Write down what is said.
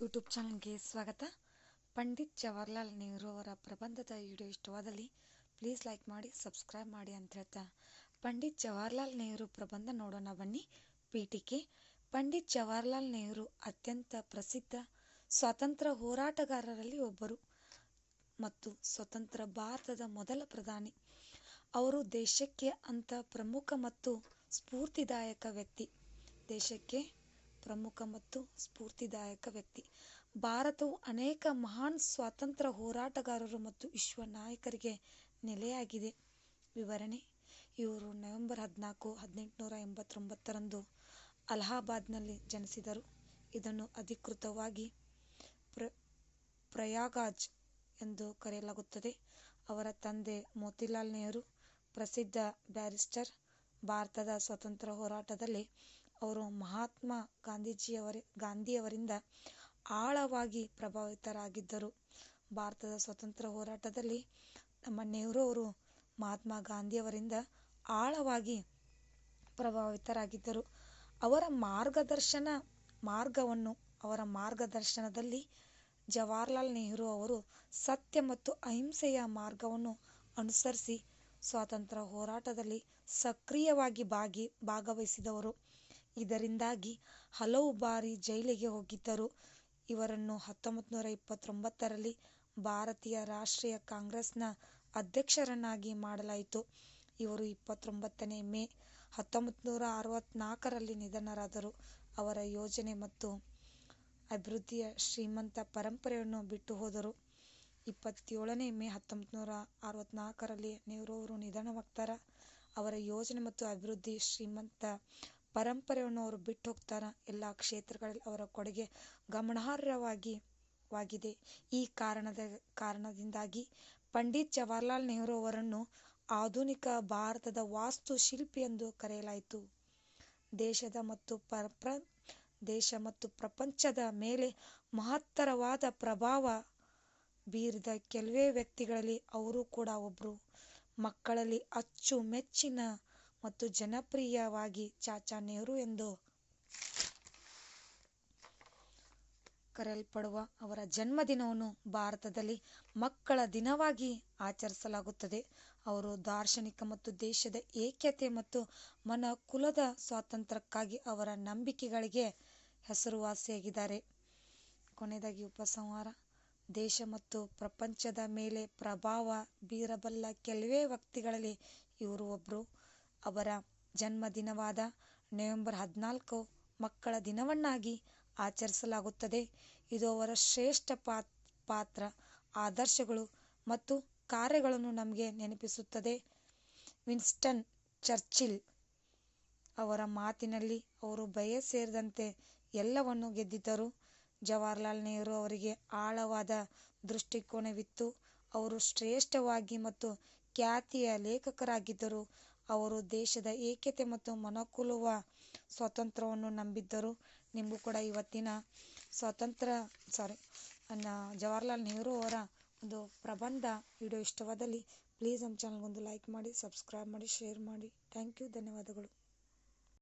YouTube ಚಾನಲ್ಗೆ ಸ್ವಾಗತ. ಪಂಡಿತ್ ಜವಾಹರ್ಲಾಲ್ ನೆಹರು ಅವರ ಪ್ರಬಂಧದ ವಿಡಿಯೋ ಇಷ್ಟವಾದಲ್ಲಿ ಪ್ಲೀಸ್ ಲೈಕ್ ಮಾಡಿ, ಸಬ್ಸ್ಕ್ರೈಬ್ ಮಾಡಿ ಅಂತ ಹೇಳ್ತಾ. ಪಂಡಿತ್ ಜವಾಹರ್ಲಾಲ್ ನೆಹರು ಪ್ರಬಂಧ ನೋಡೋಣ ಬನ್ನಿ. ಪೀಠಿಕೆ. ಪಂಡಿತ್ ಜವಾಹರ್ಲಾಲ್ ನೆಹರು ಅತ್ಯಂತ ಪ್ರಸಿದ್ಧ ಸ್ವಾತಂತ್ರ್ಯ ಹೋರಾಟಗಾರರಲ್ಲಿ ಒಬ್ಬರು ಮತ್ತು ಸ್ವತಂತ್ರ ಭಾರತದ ಮೊದಲ ಪ್ರಧಾನಿ. ಅವರು ದೇಶಕ್ಕೆ ಅಂತ ಪ್ರಮುಖ ಮತ್ತು ಸ್ಫೂರ್ತಿದಾಯಕ ವ್ಯಕ್ತಿ. ದೇಶಕ್ಕೆ ಪ್ರಮುಖ ಮತ್ತು ಸ್ಫೂರ್ತಿದಾಯಕ ವ್ಯಕ್ತಿ. ಭಾರತವು ಅನೇಕ ಮಹಾನ್ ಸ್ವಾತಂತ್ರ್ಯ ಹೋರಾಟಗಾರರು ಮತ್ತು ವಿಶ್ವ ನಾಯಕರಿಗೆ ನೆಲೆಯಾಗಿದೆ. ವಿವರಣೆ, ಇವರು ನವೆಂಬರ್ ಹದಿನಾಲ್ಕು, ಹದಿನೆಂಟುನೂರ ಎಂಬತ್ತೊಂಬತ್ತರಂದು ಅಲಹಾಬಾದ್ನಲ್ಲಿ ಜನಿಸಿದರು. ಇದನ್ನು ಅಧಿಕೃತವಾಗಿ ಪ್ರ ಪ್ರಯಾಗಾಜ್ ಎಂದು ಕರೆಯಲಾಗುತ್ತದೆ. ಅವರ ತಂದೆ ಮೋತಿಲಾಲ್ ನೆಹರು, ಪ್ರಸಿದ್ಧ ಬ್ಯಾರಿಸ್ಟರ್, ಭಾರತದ ಸ್ವಾತಂತ್ರ್ಯ ಹೋರಾಟದಲ್ಲಿ ಅವರು ಮಹಾತ್ಮ ಗಾಂಧೀಜಿಯವರ, ಗಾಂಧಿಯವರಿಂದ ಆಳವಾಗಿ ಪ್ರಭಾವಿತರಾಗಿದ್ದರು. ಭಾರತದ ಸ್ವಾತಂತ್ರ್ಯ ಹೋರಾಟದಲ್ಲಿ ನಮ್ಮ ನೆಹರು ಅವರು ಮಹಾತ್ಮ ಗಾಂಧಿಯವರಿಂದ ಆಳವಾಗಿ ಪ್ರಭಾವಿತರಾಗಿದ್ದರು. ಅವರ ಮಾರ್ಗದರ್ಶನ, ಮಾರ್ಗವನ್ನು ಅವರ ಮಾರ್ಗದರ್ಶನದಲ್ಲಿ ಜವಾಹರ್ಲಾಲ್ ನೆಹರು ಅವರು ಸತ್ಯ ಮತ್ತು ಅಹಿಂಸೆಯ ಮಾರ್ಗವನ್ನು ಅನುಸರಿಸಿ ಸ್ವಾತಂತ್ರ್ಯ ಹೋರಾಟದಲ್ಲಿ ಸಕ್ರಿಯವಾಗಿ ಭಾಗಿ, ಭಾಗವಹಿಸಿದವರು. ಇದರಿಂದಾಗಿ ಹಲವು ಬಾರಿ ಜೈಲಿಗೆ ಹೋಗಿದ್ದರು. ಇವರನ್ನು ಹತ್ತೊಂಬತ್ತು ನೂರ ಇಪ್ಪತ್ತೊಂಬತ್ತರಲ್ಲಿ ಭಾರತೀಯ ರಾಷ್ಟ್ರೀಯ ಕಾಂಗ್ರೆಸ್ನ ಅಧ್ಯಕ್ಷರನ್ನಾಗಿ ಮಾಡಲಾಯಿತು. ಇವರು ಇಪ್ಪತ್ತೊಂಬತ್ತನೇ ಮೇ ಹತ್ತೊಂಬತ್ತು ನೂರ ಅರವತ್ತ್ನಾಲ್ಕರಲ್ಲಿ ನಿಧನರಾದರು. ಅವರ ಯೋಜನೆ ಮತ್ತು ಅಭಿವೃದ್ಧಿಯ ಶ್ರೀಮಂತ ಪರಂಪರೆಯನ್ನು ಬಿಟ್ಟು ಹೋದರು. ಇಪ್ಪತ್ತೇಳನೇ ಮೇ ಹತ್ತೊಂಬತ್ತು ನೂರ ಅರವತ್ತ್ನಾಲ್ಕರಲ್ಲಿ ನೆಹರು ಅವರು ನಿಧನವಾಗ್ತಾರ ಅವರ ಯೋಜನೆ ಮತ್ತು ಅಭಿವೃದ್ಧಿ ಶ್ರೀಮಂತ ಪರಂಪರೆಯನ್ನು ಅವರು ಬಿಟ್ಟು ಹೋಗ್ತಾರ. ಎಲ್ಲ ಕ್ಷೇತ್ರಗಳಲ್ಲಿ ಅವರ ಕೊಡುಗೆ ಗಮನಾರ್ಹವಾಗಿ ವಾಗಿದೆ. ಈ ಕಾರಣದ, ಕಾರಣದಿಂದಾಗಿ ಪಂಡಿತ್ ಜವಾಹರ್ಲಾಲ್ ನೆಹರು ಅವರನ್ನು ಆಧುನಿಕ ಭಾರತದ ವಾಸ್ತುಶಿಲ್ಪಿ ಎಂದು ಕರೆಯಲಾಯಿತು. ದೇಶದ ಮತ್ತು ಪ್ರ ದೇಶ ಮತ್ತು ಪ್ರಪಂಚದ ಮೇಲೆ ಮಹತ್ತರವಾದ ಪ್ರಭಾವ ಬೀರಿದ ಕೆಲವೇ ವ್ಯಕ್ತಿಗಳಲ್ಲಿ ಅವರು ಕೂಡ ಒಬ್ಬರು ಮಕ್ಕಳಲ್ಲಿ ಅಚ್ಚುಮೆಚ್ಚಿನ ಮತ್ತು ಜನಪ್ರಿಯವಾಗಿ ಚಾಚಾ ನೆಹರು ಎಂದು ಕರೆಯಲ್ಪಡುವ ಅವರ ಜನ್ಮದಿನವನ್ನು ಭಾರತದಲ್ಲಿ ಮಕ್ಕಳ ದಿನವಾಗಿ ಆಚರಿಸಲಾಗುತ್ತದೆ. ಅವರು ದಾರ್ಶನಿಕ ಮತ್ತು ದೇಶದ ಏಕತೆ ಮತ್ತು ಮನ ಕುಲದ ಸ್ವಾತಂತ್ರ್ಯಕ್ಕಾಗಿ ಅವರ ನಂಬಿಕೆಗಳಿಗೆ ಹೆಸರುವಾಸಿಯಾಗಿದ್ದಾರೆ. ಕೊನೆಯದಾಗಿ ಉಪಸಂಹಾರ. ದೇಶ ಮತ್ತು ಪ್ರಪಂಚದ ಮೇಲೆ ಪ್ರಭಾವ ಬೀರಬಲ್ಲ ಕೆಲವೇ ವ್ಯಕ್ತಿಗಳಲ್ಲಿ ಇವರು ಒಬ್ಬರು ಅವರ ಜನ್ಮದಿನವಾದ ನವೆಂಬರ್ ಹದಿನಾಲ್ಕು ಮಕ್ಕಳ ದಿನವನ್ನಾಗಿ ಆಚರಿಸಲಾಗುತ್ತದೆ. ಇದು ಅವರ ಶ್ರೇಷ್ಠ ಪಾತ್ರ, ಆದರ್ಶಗಳು ಮತ್ತು ಕಾರ್ಯಗಳನ್ನು ನಮಗೆ ನೆನಪಿಸುತ್ತದೆ. ವಿನ್ಸ್ಟನ್ ಚರ್ಚಿಲ್ ಅವರ ಮಾತಿನಲ್ಲಿ ಅವರು ಭಯ ಸೇರಿದಂತೆ ಎಲ್ಲವನ್ನೂ ಗೆದ್ದಿದ್ದರು. ಜವಾಹರ್ಲಾಲ್ ನೆಹರು ಅವರಿಗೆ ಆಳವಾದ ದೃಷ್ಟಿಕೋನವಿತ್ತು. ಅವರು ಶ್ರೇಷ್ಠವಾಗಿ ಮತ್ತು ಖ್ಯಾತಿಯ ಲೇಖಕರಾಗಿದ್ದರು. ಅವರು ದೇಶದ ಏಕತೆ ಮತ್ತು ಮನಕುಲುವ ಸ್ವಾತಂತ್ರ್ಯವನ್ನು ನಂಬಿದ್ದರು. ನಿಮಗೂ ಕೂಡ ಇವತ್ತಿನ ಸ್ವಾತಂತ್ರ್ಯ ಸಾರಿ ಜವಾಹರ್ಲಾಲ್ ನೆಹರು ಅವರ ಒಂದು ಪ್ರಬಂಧ ವಿಡಿಯೋ ಇಷ್ಟವಾದಲ್ಲಿ ಪ್ಲೀಸ್ ನಮ್ಮ ಚಾನಲ್ಗೊಂದು ಲೈಕ್ ಮಾಡಿ ಸಬ್ಸ್ಕ್ರೈಬ್ ಮಾಡಿ ಶೇರ್ ಮಾಡಿ. ಥ್ಯಾಂಕ್ ಯು ಧನ್ಯವಾದಗಳು.